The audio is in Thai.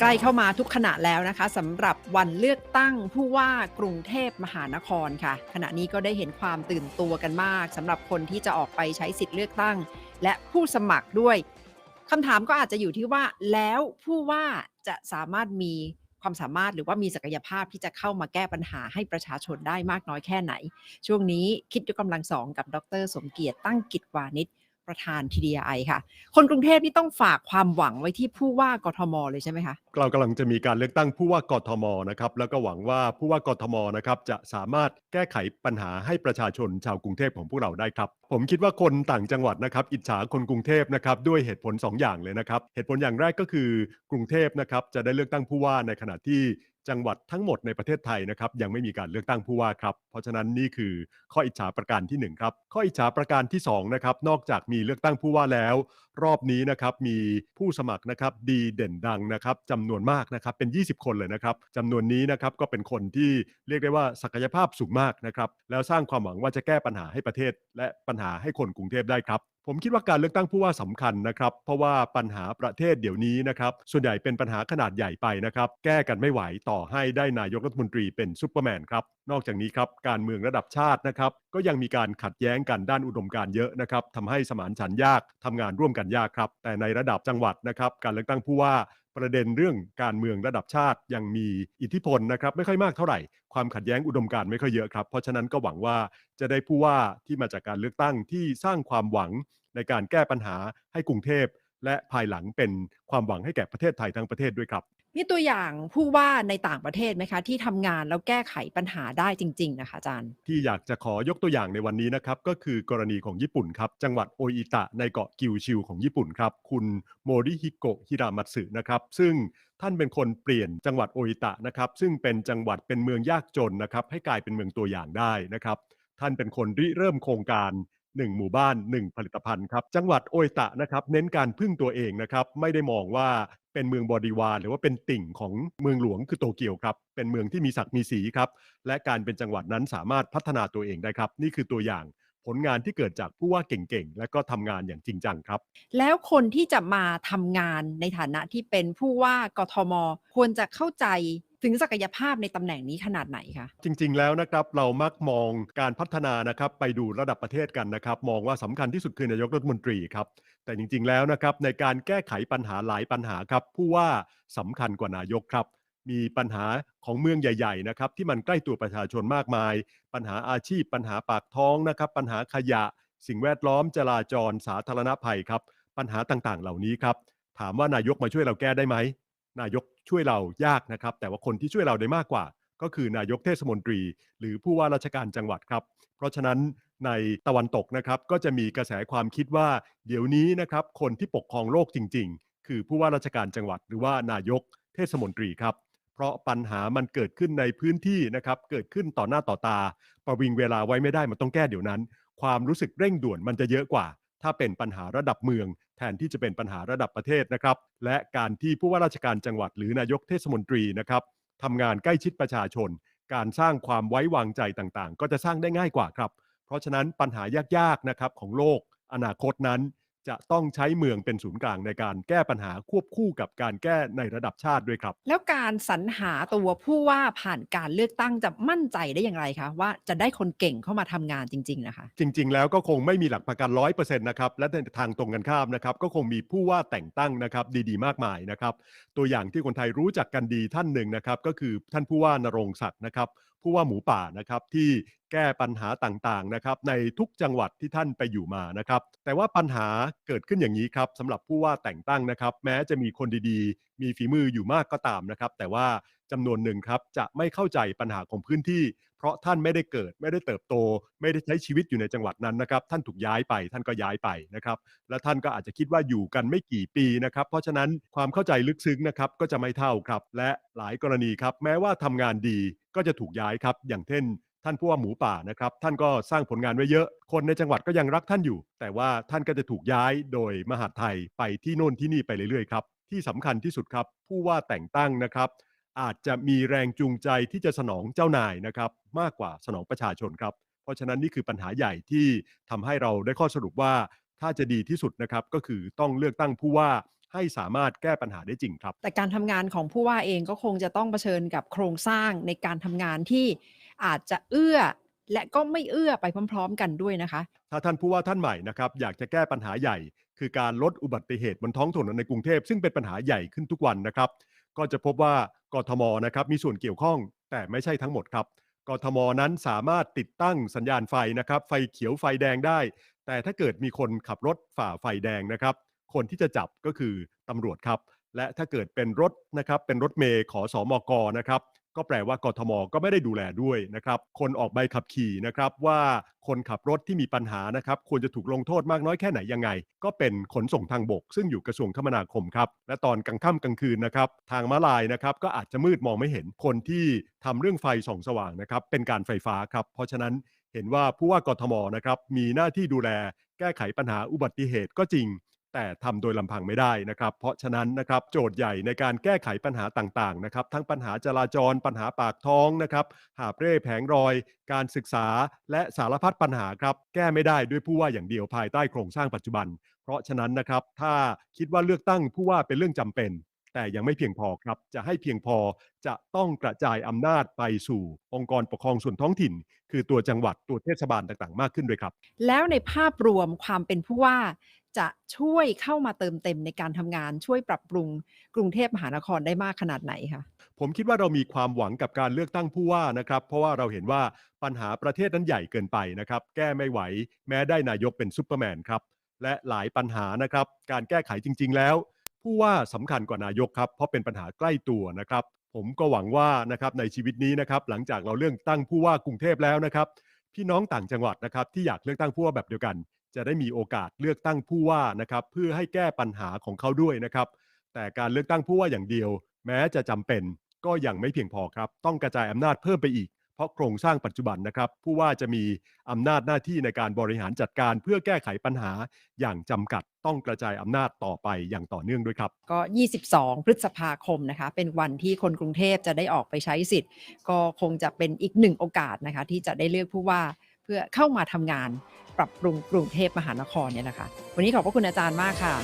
ใกล้เข้ามาทุกขณะแล้วนะคะสำหรับวันเลือกตั้งผู้ว่ากรุงเทพมหานครค่ะ ขณะนี้ก็ได้เห็นความตื่นตัวกันมากสำหรับคนที่จะออกไปใช้สิทธิ์เลือกตั้ง และผู้สมัครด้วยคำถามก็อาจจะอยู่ที่ว่าแล้วผู้ว่าจะสามารถมีความสามารถหรือว่ามีศักยภาพที่จะเข้ามาแก้ปัญหาให้ประชาชนได้มากน้อยแค่ไหน ช่วงนี้คิดยกกำลังสองกับดร สมเกียรติตั้งกิจวานิช ประธาน TDI ค่ะ คนกรุงเทพนี่ต้องฝากความหวังไว้ที่ผู้ว่ากทม เลยใช่ไหมคะเรากำลังจะมีการเลือกตั้งผู้ว่ากทมนะครับแล้วก็หวังว่าผู้ว่ากทมนะครับจะสามารถแก้ไขปัญหาให้ประชาชนชาวกรุงเทพของพวกเราได้ครับ ผมคิดว่าคนต่างจังหวัดนะครับอิจฉาคนกรุงเทพนะครับด้วยเหตุผล 2 อย่างเลยนะครับ เหตุผลอย่างแรกก็คือกรุงเทพนะครับจะได้เลือกตั้งผู้ว่าในขณะที่ จังหวัดทั้งหมดในประเทศไทยนะครับยังไม่มีการเลือกตั้งผู้ว่าครับเพราะฉะนั้นนี่คือข้ออิจฉาประการที่หนึ่งครับ ข้ออิจฉาประการที่สองนะครับนอกจากมีเลือกตั้งผู้ว่าแล้ว รอบนี้นะครับมีผู้สมัครนะครับดีเด่นดังนะครับจำนวนมากนะครับเป็น 20 คนเลยนะครับจำนวนนี้นะครับก็เป็นคนที่เรียกได้ว่าศักยภาพสูงมากนะครับแล้วสร้างความหวังว่าจะแก้ปัญหาให้ประเทศ และปัญหาให้คนกรุงเทพได้ครับ ผมคิดว่าการเลือกตั้งผู้ว่าสำคัญนะครับ เพราะว่าปัญหาประเทศเดี๋ยวนี้นะครับ ส่วนใหญ่เป็นปัญหาขนาดใหญ่ไปนะครับ แก้กันไม่ไหวต่อให้ได้นายกรัฐมนตรีเป็นซูเปอร์แมนครับ นอกจากนี้ครับ การเมืองระดับชาตินะครับ ก็ยังมีการขัดแย้งกันด้านอุดมการณ์เยอะนะครับทำให้สมานฉันยากทำงานร่วมกันยากครับ แต่ในระดับจังหวัดนะครับ การเลือกตั้งผู้ว่าประเด็นเรื่องการเมืองระดับชาติยังมีอิทธิพลนะครับ ไม่ค่อยมากเท่าไหร่ ความขัดแย้งอุดมการณ์ไม่ค่อยเยอะครับ เพราะฉะนั้นก็หวังว่าจะได้ผู้ว่าที่มาจากการเลือกตั้งที่สร้างความหวังในการแก้ปัญหาให้กรุงเทพ และภายหลังเป็นความหวังให้แก่ประเทศไทยทั้งประเทศด้วยครับมีตัวอย่างผู้ว่าในต่างประเทศไหมคะ ที่ทำงานแล้วแก้ไขปัญหาได้จริง ๆ นะคะอาจารย์ ที่อยากจะขอยกตัวอย่างในวันนี้นะครับ ก็คือกรณีของญี่ปุ่นครับ จังหวัดโออิตะในเกาะกิวชิวของญี่ปุ่นครับ คุณโมริฮิโกะฮิรามัตสึนะครับ ซึ่งท่านเป็นคนเปลี่ยนจังหวัดโออิตะนะครับ ซึ่งเป็นจังหวัดเป็นเมืองยากจนนะครับ ให้กลายเป็นเมืองตัวอย่างได้นะครับ ท่านเป็นคนริเริ่มโครงการ 1 หมู่บ้าน 1 ผลิตภัณฑ์ครับ จังหวัดโออิตะนะครับเน้นการพึ่งตัวเองนะครับไม่ได้มองว่าเป็นเมืองบริวารหรือว่าเป็นติ่งของเมืองหลวงคือโตเกียวครับเป็นเมืองที่มีศักดิ์มีสีครับและการเป็นจังหวัดนั้นสามารถพัฒนาตัวเองได้ครับ นี่คือตัวอย่างผลงานที่เกิดจากผู้ว่าเก่งๆ และก็ทำงานอย่างจริงจังครับ แล้วคนที่จะมาทำงานในฐานะที่เป็นผู้ว่ากทม ควรจะเข้าใจ ถึงศักยภาพในตำแหน่งนี้ขนาดไหนคะ จริง ๆ แล้วนะครับเรามักมองการพัฒนานะครับไปดูระดับประเทศกันนะครับ มองว่าสำคัญที่สุดคือนายกรัฐมนตรีครับแต่จริง ๆ แล้วนะครับในการแก้ไขปัญหาหลายปัญหาครับผู้ว่าสำคัญกว่านายกครับมีปัญหาของเมืองใหญ่ๆนะครับที่มันใกล้ตัวประชาชนมากมาย ปัญหาอาชีพ ปัญหาปากท้องนะครับ ปัญหาขยะ สิ่งแวดล้อมจราจรสาธารณภัยครับ ปัญหาต่างๆ เหล่านี้ครับ ถามว่านายกมาช่วยเราแก้ได้ไหม นายกช่วยเรายากนะครับ แต่ว่าคนที่ช่วยเราได้มากกว่า ก็คือนายกเทศมนตรี หรือผู้ว่าราชการจังหวัดครับ เพราะฉะนั้นในตะวันตกนะครับ ก็จะมีกระแสความคิดว่า เดี๋ยวนี้นะครับ คนที่ปกครองโลกจริง ๆ คือผู้ว่าราชการจังหวัด หรือว่านายกเทศมนตรีครับ เพราะปัญหามันเกิดขึ้นในพื้นที่นะครับ เกิดขึ้นต่อหน้าต่อตา ประวิงเวลาไว้ไม่ได้มันต้องแก้เดี๋ยวนั้น ความรู้สึกเร่งด่วนมันจะเยอะกว่า ถ้าเป็นปัญหาระดับเมือง แทนที่จะเป็นปัญหาระดับประเทศนะครับ และการที่ผู้ว่าราชการจังหวัดหรือนายกเทศมนตรีนะครับทำงานใกล้ชิดประชาชน การสร้างความไว้วางใจต่างๆ ก็จะสร้างได้ง่ายกว่าครับ เพราะฉะนั้นปัญหายากๆนะครับของโลก อนาคตนั้น จะต้องใช้เมืองเป็นศูนย์กลางในการแก้ปัญหาควบคู่กับการแก้ในระดับชาติด้วยครับ แล้วการสรรหาตัวผู้ว่าผ่านการเลือกตั้งจะมั่นใจได้อย่างไรคะว่าจะได้คนเก่งเข้ามาทำงานจริง ๆ นะคะ จริง ๆ แล้วก็คงไม่มีหลักประกันร้อยเปอร์เซ็นต์นะครับและในทางตรงกันข้ามนะครับก็คงมีผู้ว่าแต่งตั้งนะครับดีๆ มากมายนะครับ ตัวอย่างที่คนไทยรู้จักกันดีท่านหนึ่งนะครับก็คือท่านผู้ว่านรงศักดิ์นะครับ ผู้ว่าหมูป่านะครับที่แก้ปัญหาต่างๆนะครับในทุกจังหวัดที่ท่านไปอยู่มานะครับ แต่ว่าปัญหาเกิดขึ้นอย่างนี้ครับสำหรับผู้ว่าแต่งตั้งนะครับ แม้จะมีคนดีๆ มีฝีมืออยู่มากก็ตามนะครับ แต่ว่าจำนวนหนึ่งครับ จะไม่เข้าใจปัญหาของพื้นที่ เพราะท่านไม่ได้เกิด ไม่ได้เติบโต ไม่ได้ใช้ชีวิตอยู่ในจังหวัดนั้นนะครับ ท่านถูกย้ายไปท่านก็ย้ายไปนะครับ และท่านก็อาจจะคิดว่าอยู่กันไม่กี่ปีนะครับ เพราะฉะนั้นความเข้าใจลึกซึ้งนะครับก็จะไม่เท่าครับ และหลายกรณีครับ แม้ว่าทำงานดีก็จะถูกย้ายครับ อย่างเช่นท่านผู้ว่าหมูป่านะครับ ท่านก็สร้างผลงานไว้เยอะ คนในจังหวัดก็ยังรักท่านอยู่ แต่ว่าท่านก็จะถูกย้ายโดยมหาดไทยไปที่โน่นที่นี่ไปเรื่อยๆครับ ที่สำคัญที่สุดครับ ผู้ว่าแต่งตั้งนะครับ อาจจะมีแรงจูงใจที่จะสนองเจ้านายนะครับ มากกว่าสนองประชาชนครับ เพราะฉะนั้นนี่คือปัญหาใหญ่ที่ทำให้เราได้ข้อสรุปว่า ถ้าจะดีที่สุดนะครับก็คือต้องเลือกตั้งผู้ว่าให้สามารถแก้ปัญหาได้จริงครับ แต่การทำงานของผู้ว่าเองก็คงจะต้องเผชิญกับโครงสร้างในการทำงานที่อาจจะเอื้อและก็ไม่เอื้อไปพร้อม ๆ กันด้วยนะคะ ถ้าท่านผู้ว่าท่านใหม่นะครับอยากจะแก้ปัญหาใหญ่ คือการลดอุบัติเหตุบนท้องถนนในกรุงเทพซึ่งเป็นปัญหาใหญ่ขึ้นทุกวันนะครับ ก็จะพบว่ากทมนะครับมีส่วนเกี่ยวข้องแต่ไม่ใช่ทั้งหมดครับกทมนั้นสามารถติดตั้งสัญญาณไฟนะครับ ไฟเขียวไฟแดงได้ แต่ถ้าเกิดมีคนขับรถฝ่าไฟแดงนะครับ คนที่จะจับก็คือตำรวจครับ และถ้าเกิดเป็นรถนะครับเป็นรถเมย์ขอสอมกนะครับ ก็แปลว่ากทมก็ไม่ได้ดูแลด้วยนะครับ คนออกใบขับขี่นะครับว่าคนขับรถที่มีปัญหานะครับควรจะถูกลงโทษมากน้อยแค่ไหนยังไง ก็เป็นขนส่งทางบก ซึ่งอยู่กระทรวงคมนาคมครับ และตอนกลางค่ำกลางคืนนะครับทางม้าลายนะครับก็อาจจะมืดมองไม่เห็นคนที่ทำเรื่องไฟส่องสว่างนะครับเป็นการไฟฟ้าครับเพราะฉะนั้นเห็นว่าผู้ว่ากทมนะครับมีหน้าที่ดูแล แก้ไขปัญหาอุบัติเหตุก็จริง แต่ทำโดยลำพังไม่ได้นะครับ เพราะฉะนั้นนะครับโจทย์ใหญ่ในการแก้ไขปัญหาต่างๆนะครับ ทั้งปัญหาจราจรปัญหาปากท้องนะครับหาเร่แผงรอย การศึกษาและสารพัดปัญหาครับ แก้ไม่ได้ด้วยผู้ว่าอย่างเดียวภายใต้โครงสร้างปัจจุบัน เพราะฉะนั้นนะครับ ถ้าคิดว่าเลือกตั้งผู้ว่าเป็นเรื่องจำเป็น แต่ยังไม่เพียงพอครับ จะให้เพียงพอจะต้องกระจายอำนาจไปสู่ องค์กรปกครองส่วนท้องถิ่น คือตัวจังหวัดตัวเทศบาลต่างๆ มากขึ้นด้วยครับ แล้วในภาพรวมความเป็นผู้ว่า จะช่วยเข้ามาเติมเต็มในการทำงานช่วยปรับปรุงกรุงเทพมหานครได้มากขนาดไหนคะผมคิดว่าเรามีความหวังกับการเลือกตั้งผู้ว่านะครับ เพราะว่าเราเห็นว่าปัญหาประเทศนั้นใหญ่เกินไปนะครับ แก้ไม่ไหว แม้ได้นายกเป็นซูเปอร์แมนครับ และหลายปัญหานะครับ การแก้ไขจริง ๆ แล้ว ผู้ว่าสำคัญกว่านายกครับเพราะเป็นปัญหาใกล้ตัวนะครับ ผมก็หวังว่านะครับในชีวิตนี้นะครับ หลังจากเราเลือกตั้งผู้ว่ากรุงเทพแล้วนะครับพี่น้องต่างจังหวัดนะครับที่อยากเลือกตั้งผู้ว่าแบบเดียวกัน จะได้มีโอกาสเลือกตั้งผู้ว่านะครับ เพื่อให้แก้ปัญหาของเขาด้วยนะครับ แต่การเลือกตั้งผู้ว่าอย่างเดียว แม้จะจำเป็นก็ยังไม่เพียงพอครับ ต้องกระจายอำนาจเพิ่มไปอีก เพราะโครงสร้างปัจจุบันนะครับ ผู้ว่าจะมีอำนาจหน้าที่ในการบริหารจัดการ เพื่อแก้ไขปัญหาอย่างจำกัดต้องกระจายอำนาจต่อไปอย่างต่อเนื่องด้วยครับ ก็ 22 พฤษภาคมนะคะ เป็นวันที่คนกรุงเทพจะได้ออกไปใช้สิทธิ์ ก็คงจะเป็นอีกหนึ่งโอกาสนะคะ ที่จะได้เลือกผู้ว่า เพื่อเข้ามาทำงานปรับปรุงกรุงเทพมหานครเนี่ยนะคะ วันนี้ขอบพระคุณอาจารย์มากค่ะ